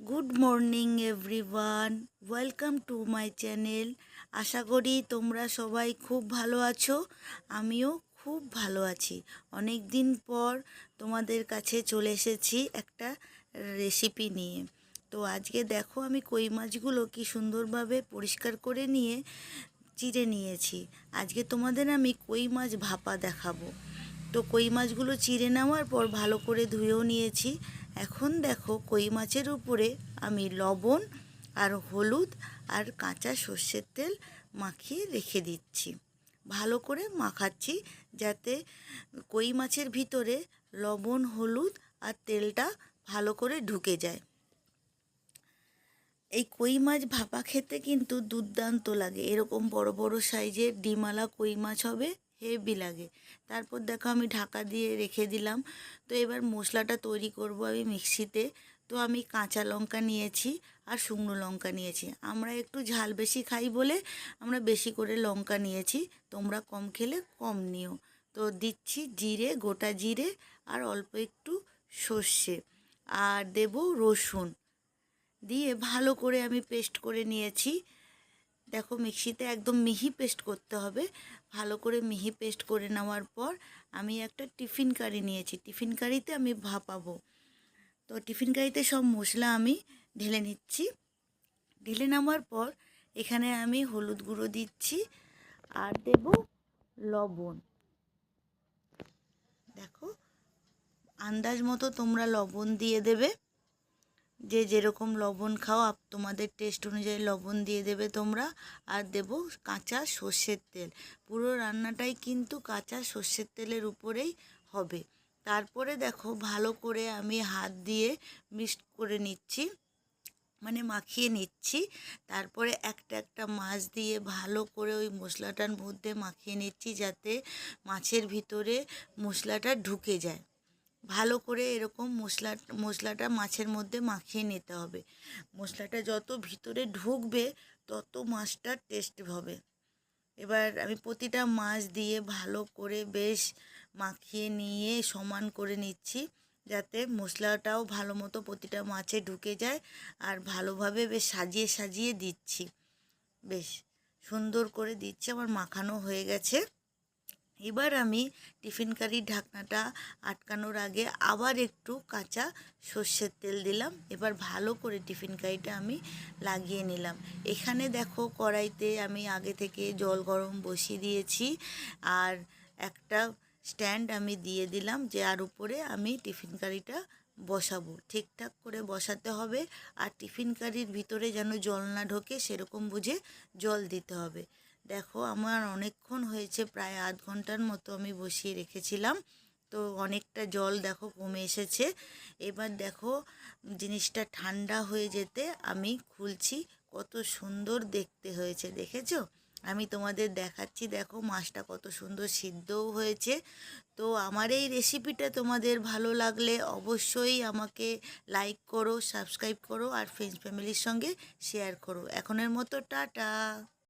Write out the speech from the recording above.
Good morning everyone welcome to my channel আশা করি তোমরা সবাই খুব ভালো আছো। আমিও খুব ভালো আছি। অনেক দিন পর তোমাদের কাছে চলে এসেছি একটা রেসিপি নিয়ে। তো আজকে দেখো আমি কই মাছগুলো কি সুন্দরভাবে পরিষ্কার করে নিয়ে চিড়ে নিয়েছি। আজকে তোমাদের আমি কই মাছ ভাপা দেখাবো। তো কই মাছগুলো চিড়ে নেওয়ার পর ভালো করে ধুয়েও নিয়েছি। এখন দেখো কই মাছের উপরে আমি লবণ আর হলুদ আর কাঁচা সর্ষের তেল মাখিয়ে রেখে দিচ্ছি। ভালো করে মাখাচ্ছি যাতে কই মাছের ভিতরে লবণ, হলুদ আর তেলটা ভালো করে ঢুকে যায়। এই কই মাছ ভাপা খেতে কিন্তু দুর্দান্ত লাগে। এরকম বড় বড় সাইজের ডিমালা কই মাছ হবে হেভি লাগে। তারপর দেখো আমি ঢাকা দিয়ে রেখে দিলাম। তো এবার মশলাটা তৈরি করব আমি মিক্সিতে। তো আমি কাঁচা লঙ্কা নিয়েছি আর শুকনো লঙ্কা নিয়েছি। আমরা একটু ঝাল বেশি খাই বলে আমরা বেশি করে লঙ্কা নিয়েছি। তোমরা কম খেলে কম নিও। তো দিচ্ছি জিরে, গোটা জিরে আর অল্প একটু সর্ষে। আর দেব রসুন। দিয়ে ভালো করে আমি পেস্ট করে নিয়েছি। দেখো মিক্সিতে একদম মিহি পেস্ট করতে হবে। ভালো করে মিহি পেস্ট করে নেওয়ার পর আমি একটা টিফিন কারি নিয়েছি। টিফিন কারিতে আমি ভাপাবো। তো টিফিন কারিতে সব মশলা আমি ঢেলে নিচ্ছি। ঢেলে নেওয়ার পর এখানে আমি হলুদ গুঁড়ো দিচ্ছি আর দেব লবণ। দেখো, আন্দাজ মতো তোমরা লবণ দিয়ে দেবে। যে যেরকম লবণ খাও তোমাদের টেস্ট অনুযায়ী লবণ দিয়ে দেবে তোমরা। আর দেব কাঁচা সর্ষের তেল। পুরো রান্নাটাই কিন্তু কাঁচা সর্ষের তেলের উপরেই হবে। তারপরে দেখো ভালো করে আমি হাত দিয়ে মিক্সড করে নিচ্ছি। মানে মাখিয়ে নিচ্ছি। তারপরে একটা একটা মাছ দিয়ে ভালো করে ওই মশলাটার মধ্যে মাখিয়ে নিচ্ছি যাতে মাছের ভিতরে মশলাটা ঢুকে যায়। ভালো করে এরকম মশলা, মশলাটা মাছের মধ্যে মাখিয়ে নিতে হবে। মশলাটা যত ভিতরে ঢুকবে, তত মাছটার টেস্ট হবে। এবার আমি প্রতিটা মাছ দিয়ে ভালো করে বেশ মাখিয়ে নিয়ে সমান করে নিচ্ছি, যাতে মশলাটাও ভালো মতো প্রতিটা মাছে ঢুকে যায় আর ভালোভাবে বেশ সাজিয়ে সাজিয়ে দিচ্ছি। বেশ সুন্দর করে দিচ্ছি, আমার মাখানো হয়ে গেছে। এবার আমি টিফিন কারির ঢাকনাটা আটকানোর আগে আবার একটু কাঁচা সর্ষের তেল দিলাম। এবার ভালো করে টিফিন কারিটা আমি লাগিয়ে নিলাম। এখানে দেখো কড়াইতে আমি আগে থেকে জল গরম বসিয়ে দিয়েছি আর একটা স্ট্যান্ড আমি দিয়ে দিলাম যে আর উপরে আমি টিফিন কারিটা বসাবো। ঠিকঠাক করে বসাতে হবে আর টিফিন কারির ভিতরে যেন জল না ঢোকে সেরকম বুঝে জল দিতে হবে। দেখো, আমার অনেকক্ষণ হয়েছে, প্রায় আধ ঘণ্টার মতো আমি বসিয়ে রেখেছিলাম। তো অনেকটা জল দেখো কমে এসেছে। এবার দেখো, জিনিসটা ঠান্ডা হয়ে যেতে আমি খুলছি। কত সুন্দর দেখতে হয়েছে, দেখেছ? আমি তোমাদের দেখাচ্ছি, দেখো মাছটা কত সুন্দর সিদ্ধও হয়েছে। তো আমার এই রেসিপিটা তোমাদের ভালো লাগলে অবশ্যই আমাকে লাইক করো সাবস্ক্রাইব করো, আর ফ্রেন্ডস ফ্যামিলির সঙ্গে শেয়ার করো। এখনের মতো টাটা!